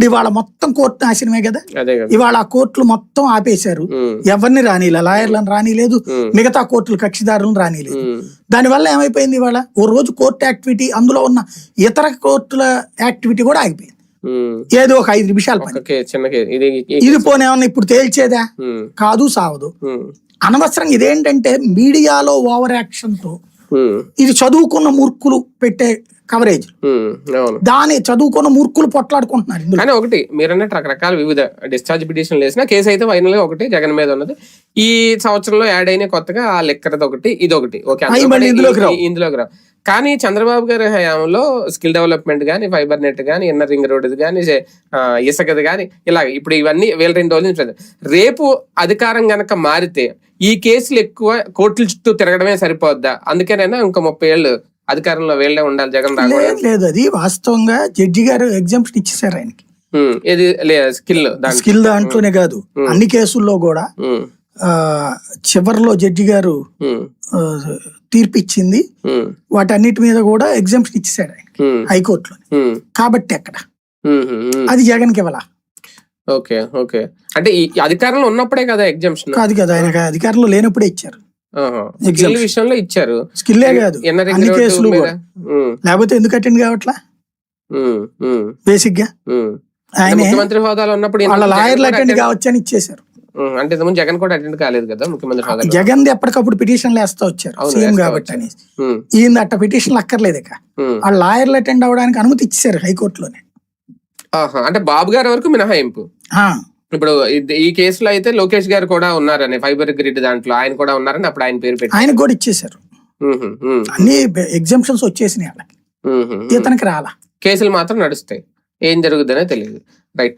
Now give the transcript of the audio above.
ఇప్పుడు ఇవాళ మొత్తం కోర్టు నాశనమే కదా? ఇవాళ ఆ కోర్టులు మొత్తం ఆపేశారు. ఎవరిని రానిలే? లాయర్లను రానిలేదు. మిగతా కోర్టులు కక్షిదారులను రానిలేదు. దానివల్ల ఏమైపోయింది ఇవాళ? ఓ రోజు కోర్టు యాక్టివిటీ అందులో ఉన్న ఇతర కోర్టుల యాక్టివిటీ కూడా ఆగిపోయింది. ఏదో ఒక ఐదు నిమిషాల ఇది పోనేమన్నా ఇప్పుడు తేల్చేదా? కాదు సావదు. అనవసరం ఇదేంటంటే మీడియాలో ఓవర్ యాక్షన్తో ఇది చదువుకున్న మూర్ఖులు పెట్టే కవరేజ్ దాని చదువుకున్న మూర్ఖులు పొట్లాడుకుంటున్నారు కానీ ఒకటి మీరన్నట్టు రకరకాల వివిధ డిశ్చార్జ్ పిటిషన్లు వేసిన కేసు అయితే ఫైనల్గా ఒకటి జగన్ మీద ఉన్నది. ఈ సంవత్సరంలో యాడ్ అయిన కొత్తగా ఆ లెక్కరది ఒకటి ఇది ఒకటి ఓకే ఇందులోకి రావు. కానీ చంద్రబాబు గారి హయాంలో స్కిల్ డెవలప్మెంట్ కానీ ఫైబర్ నెట్ కానీ ఇన్నర్ రింగ్ రోడ్ కానీ ఇసుకది కానీ ఇలా ఇప్పుడు ఇవన్నీ వేల రెండు రోజుల నుంచి. రేపు అధికారం గనక మారితే ఈ కేసులు ఎక్కువ కోర్టుల చుట్టూ తిరగడమే సరిపోద్దా? అందుకేనైనా ఇంకా ముప్పై ఏళ్ళు అధికారంలో వీళ్ళే ఉండాలి జగన్ రాకూడదు లేదు అది వాస్తవంగా జడ్జి గారు ఎగ్జామ్షన్ ఇచ్చేసారు ఆయనకి. ఇది స్కిల్ స్కిల్ దాంట్లోనే కాదు. అన్ని కేసుల్లో కూడా చివర్లో జడ్జి గారు ఉమ్, ఆ, తీర్పు ఇచ్చింది. ఉమ్, వాటన్నిటి మీద కూడా ఎగ్జామ్షన్ ఇచ్చేసాడు ఆయన హైకోర్టులో. కాబట్టి అక్కడ. అది జగన్కి ఇవ్వాల? Okay okay. అంటే అధికారంలో ఉన్నప్పుడే కదా ఎగ్జామ్షన్ కాదు కదా ఆయన అధికారంలో లేనప్పుడే ఇచ్చారు. స్కిల్. విషయంలో ఇచ్చారు. స్కిల్లే కాదు. అన్ని కేసులు లేకపోతే ఎందుకు అటెండ్ కావట్లా? బేసిక్గా ఆయన ముఖ్యమంత్రి హోదాలో ఉన్నప్పుడు వాళ్ళ లాయర్లు అటెండ్ కావచ్చు అని ఇచ్చేశారు. అంటే ఇంతకుముందు జగన్ కూడా అటెండ్ కాలేదు కదా ముఖ్యమంత్రి హోదాలో? జగన్ ఎప్పటికప్పుడు పిటిషన్లు వేస్తా వచ్చారు. సీఎం కాబట్టి. అని ఈయన అట్ట పిటిషన్లు అక్కర్లేదు ఇక. వాళ్ళ లాయర్లు అటెండ్ అవ్వడానికి అనుమతి ఇచ్చారు హైకోర్టులోనే. అంటే బాబు గారి వరకు మినహాయింపు? ఇప్పుడు ఈ కేసులో అయితే లోకేష్ గారు కూడా ఉన్నారని ఫైబర్ గ్రిడ్ దాంట్లో ఆయన కూడా ఉన్నారని అప్పుడు ఆయన పేరు పెట్టి ఆయనకు కూడా ఇచ్చేశారు. అన్ని ఎగ్జామ్షన్స్ వచ్చేసినాయి వాళ్ళకి ఉమ్. ఇతనికి రాలా. కేసులు మాత్రం నడుస్తాయి. ఏం జరుగుతుందనే తెలియదు. రైట్